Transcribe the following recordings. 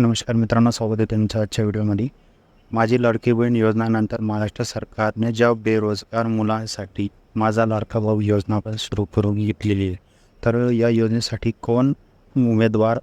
नमस्कार मित्रांनो स्वागत आहे तुमच्या आजच्या व्हिडिओमध्ये. माझी लाडकी बहीण योजनानंतर महाराष्ट्र सरकारने ज्या बेरोजगार मुलांसाठी माझा लाडका भाऊ योजना पण सुरू करून घेतलेली आहे. तर या योजनेसाठी कोण उमेदवार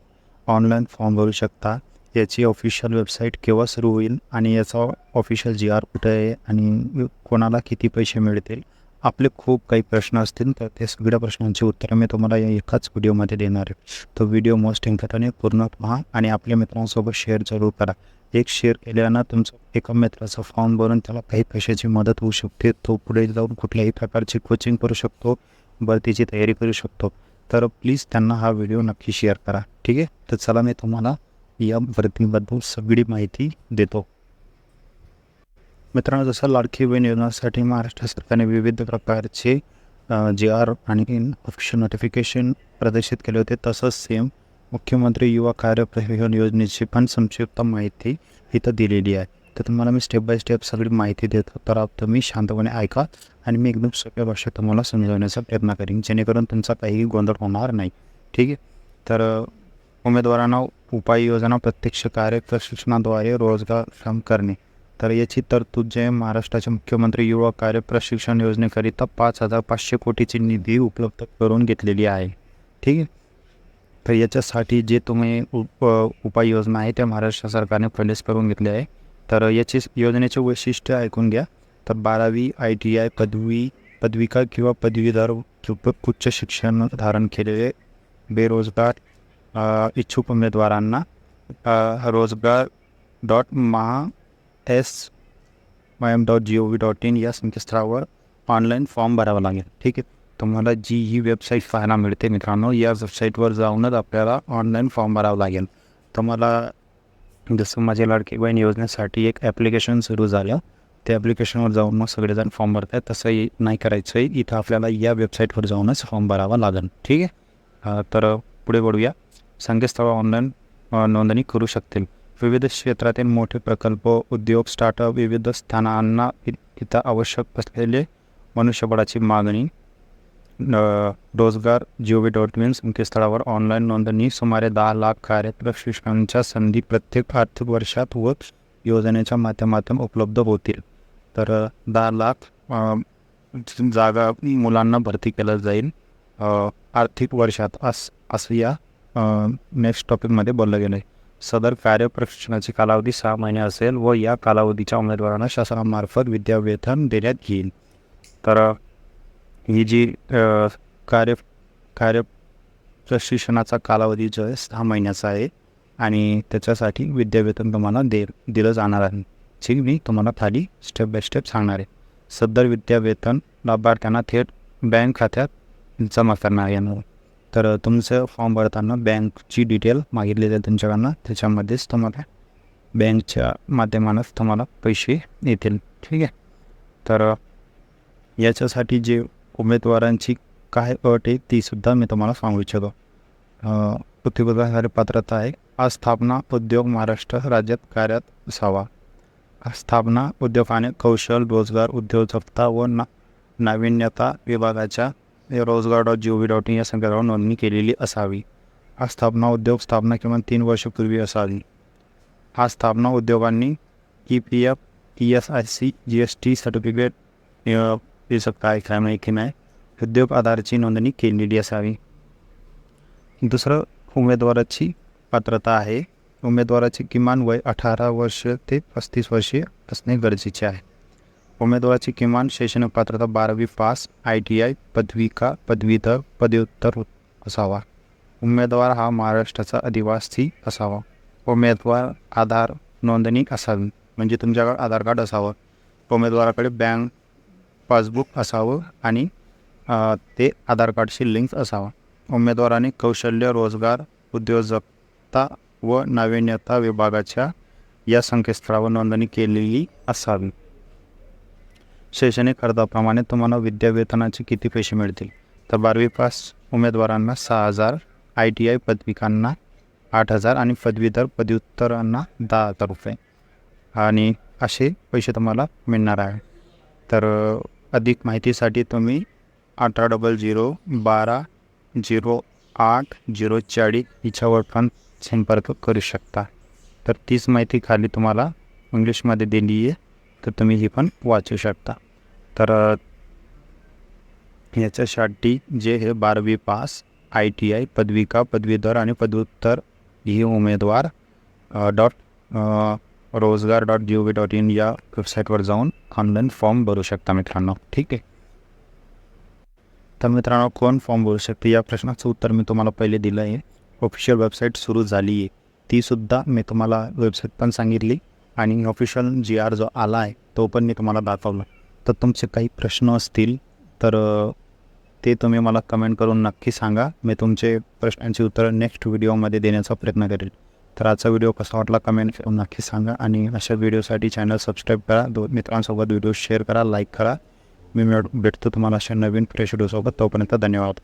ऑनलाईन फॉर्म भरू शकता? याची ऑफिशियल वेबसाईट केव्हा सुरू होईल? आणि याचा ऑफिशियल जी आर कुठे आहे? आणि कोणाला किती पैसे मिळतील? आपले खूप काही प्रश्न असतील तर ते सगळ्या प्रश्नांची उत्तरं मी तुम्हाला या एकाच व्हिडिओमध्ये देणार आहे. तो व्हिडिओ मोस्ट इम्पॉर्टंट पूर्ण पहा आणि आपल्या मित्रांसोबत शेअर जरूर करा. एक शेअर केल्यानं तुमचं एका मित्राचा फॉर्म भरून त्याला काही पैशाची मदत होऊ शकते. तो पुढे जाऊन कुठल्याही प्रकारची कोचिंग करू शकतो भरतीची तयारी करू शकतो. तर प्लीज त्यांना हा व्हिडिओ नक्की शेअर करा. ठीक आहे? तर चला मी तुम्हाला या भरतीबद्दल सगळी माहिती देतो. मित्रांनो जसं लाडकी बहीण योजनासाठी महाराष्ट्र सरकारने विविध प्रकारचे जे आर आणि ऑफिशियल नोटिफिकेशन प्रदर्शित केले होते. तसंच सेम मुख्यमंत्री युवा कार्य प्रशिक्षण योजनेची पण संक्षिप्त माहिती इथं दिलेली आहे. तर तुम्हाला मी स्टेप बाय स्टेप सगळी माहिती देतो. तर आप तुम्ही शांतपणे ऐका आणि मी एकदम सोप्या भाषेत तुम्हाला समजवण्याचा प्रयत्न करीन. जेणेकरून तुमचा काहीही गोंधळ होणार नाही. ठीक आहे? तर उमेदवारांना उपाययोजना प्रत्यक्ष कार्य प्रशिक्षणाद्वारे रोजगार काम करणे. तर याची तरतूद जे महाराष्ट्राचे मुख्यमंत्री युवा कार्य प्रशिक्षण योजनेकरिता पाच हजार पाचशे कोटीची निधी उपलब्ध करून घेतलेली आहे. ठीक आहे? तर याच्यासाठी जे तुम्ही उप उपाययोजना आहे त्या महाराष्ट्र सरकारने फंडेस करून घेतले आहे. तर याची योजनेचे वैशिष्ट्य ऐकून घ्या. तर बारावी आय टी आय पदवी पदविका किंवा पदवीधर किंवा उच्च शिक्षण धारण केलेले बेरोजगार इच्छुक उमेदवारांना Rojgar dot Maha S Y M dot G O V dot in या संकेतस्थळावर ऑनलाईन फॉर्म भरावा लागेल. ठीक आहे? तुम्हाला जी ही वेबसाईट पाहायला मिळते मित्रांनो या वेबसाईटवर जाऊनच आपल्याला ऑनलाईन फॉर्म भरावं लागेल. तुम्हाला जसं माझे लाडकी बहीण योजनेसाठी एक ॲप्लिकेशन सुरू झालं. त्या ॲप्लिकेशनवर जाऊन मग सगळेजण फॉर्म भरतात तसं हे नाही करायचं आहे इथं आपल्याला या वेबसाईटवर जाऊनच फॉर्म भरावा लागेल. ठीक आहे? तर पुढे बढूया संकेतस्थळ ऑनलाईन नोंदणी करू शकतील. विविध क्षेत्रातील मोठे प्रकल्प उद्योग स्टार्टअप विविध स्थानांना इथं आवश्यक असलेले मनुष्यबळाची मागणी रोजगार जी डॉट इन संकेतस्थळावर ऑनलाईन नोंदणी सुमारे दहा लाख कार्यप्रशिक्षणांच्या संधी प्रत्येक आर्थिक वर्षात व योजनेच्या माध्यमातून उपलब्ध होतील. तर दहा लाख जागा मुलांना भरती केलं जाईल. आर्थिक वर्षात अस असं या नेक्स्ट टॉपिकमध्ये बोललं गेलं आहे सदर कार्य प्रशिक्षणाची कालावधी सहा महिने असेल व या कालावधीच्या उमेदवारांना शासनामार्फत विद्यावेतन देण्यात येईल. तर ही जी कार्य कार्य प्रशिक्षणाचा कालावधी जो आहे सहा महिन्याचा आहे आणि त्याच्यासाठी विद्यावेतन तुम्हाला दे दिलं जाणार आहे. ठीक मी तुम्हाला खाली स्टेप बाय स्टेप सांगणार आहे. सदर विद्यावेतन लाभार्थ्यांना थेट बँक खात्यात जमा करणार येणार तर तुमचं फॉर्म भरताना बँकची डिटेल मागितली जाईल तुमच्याकडनं. त्याच्यामध्येच तुम्हाला बँकच्या माध्यमानंच तुम्हाला पैसे येतील. ठीक आहे? तर याच्यासाठी जे उमेदवारांची काय अट आहे तीसुद्धा मी तुम्हाला सांगू इच्छितो. पृथ्वीबद्दल पात्रता आहे. आस्थापना उद्योग महाराष्ट्र राज्यात कार्यात असावा. आस्थापना उद्योगाने कौशल रोजगार उद्योजकता व ना नाविन्यता विभागाच्या Rojgar dot G O V dot in या संकेतावर नोंदणी केलेली असावी. हा स्थापना उद्योग स्थापना किमान तीन वर्षपूर्वी असावी. हा स्थापना उद्योगांनी E P F E S I C G S T certificate देऊ शकता आहे काय माहिती नाही उद्योग आधारची नोंदणी केलेली असावी. दुसरं उमेदवाराची पात्रता आहे. उमेदवाराचे किमान वय अठरा वर्ष ते पस्तीस वर्षे असणे गरजेचे आहे. उमेदवाराची किमान शैक्षणिक पात्रता बारावी पास आय टी आय पदविका पदवीधर पदव्युत्तर असावा. उमेदवार हा महाराष्ट्राचा अधिवासी असावा. उमेदवार आधार नोंदणी असावी म्हणजे तुमच्याकडे आधार कार्ड असावं. उमेदवाराकडे बँक पासबुक असावं आणि ते आधार कार्डशी लिंक असावा. उमेदवाराने कौशल्य रोजगार उद्योजकता व नाविन्यता विभागाच्या या संकेतस्थळावर नोंदणी केलेली असावी. शैक्षणिक अर्जाप्रमाणे तुम्हाला विद्यावेतनाचे किती पैसे मिळतील? तर बारावी पास उमेदवारांना सहा हजार आय टी आय पदविकांना आठ हजार आणि पदवीधर पदव्युत्तरांना दहा हजार रुपये. आणि असे पैसे तुम्हाला मिळणार आहे. तर अधिक माहितीसाठी तुम्ही अठरा डबल झिरो बारा झिरो आठ झिरो चाळीस हिच्यावर पण संपर्क करू शकता. तर तीच माहिती खाली तुम्हाला इंग्लिशमध्ये दिली आहे तर तुम्ही ही पण वाचू शकता. तर याच्यासाठी जे हे बारावी पास आय टी आय पदविका पदवीधर आणि पदव्युत्तर ही उमेदवार dot Rojgar dot G O V dot in या वेबसाईटवर जाऊन ऑनलाईन फॉर्म भरू शकता मित्रांनो. ठीक आहे? तर मित्रांनो कोण फॉर्म भरू शकते? या प्रश्नाचं उत्तर मी तुम्हाला पहिले दिलं आहे. ऑफिशियल वेबसाईट सुरू झाली आहे तीसुद्धा मी तुम्हाला वेबसाईट पण सांगितली आणि ऑफिशियल जी आर जो आला आहे तो पण मी तुम्हाला दाखवला. तर तुमचे काही प्रश्न असतील तर ते तुम्ही मला कमेंट करून नक्की सांगा. मी तुमचे प्रश्नांची उत्तरं नेक्स्ट व्हिडिओमध्ये देण्याचा प्रयत्न करेल. तर आजचा व्हिडिओ कसा वाटला कमेंट करून नक्की सांगा आणि अशा व्हिडिओसाठी चॅनल सबस्क्राईब करा. दो मित्रांसोबत व्हिडिओ शेअर करा लाईक करा. मी भेटतो तुम्हाला अशा नवीन फ्रेश व्हिडिओसोबत तोपर्यंत धन्यवाद.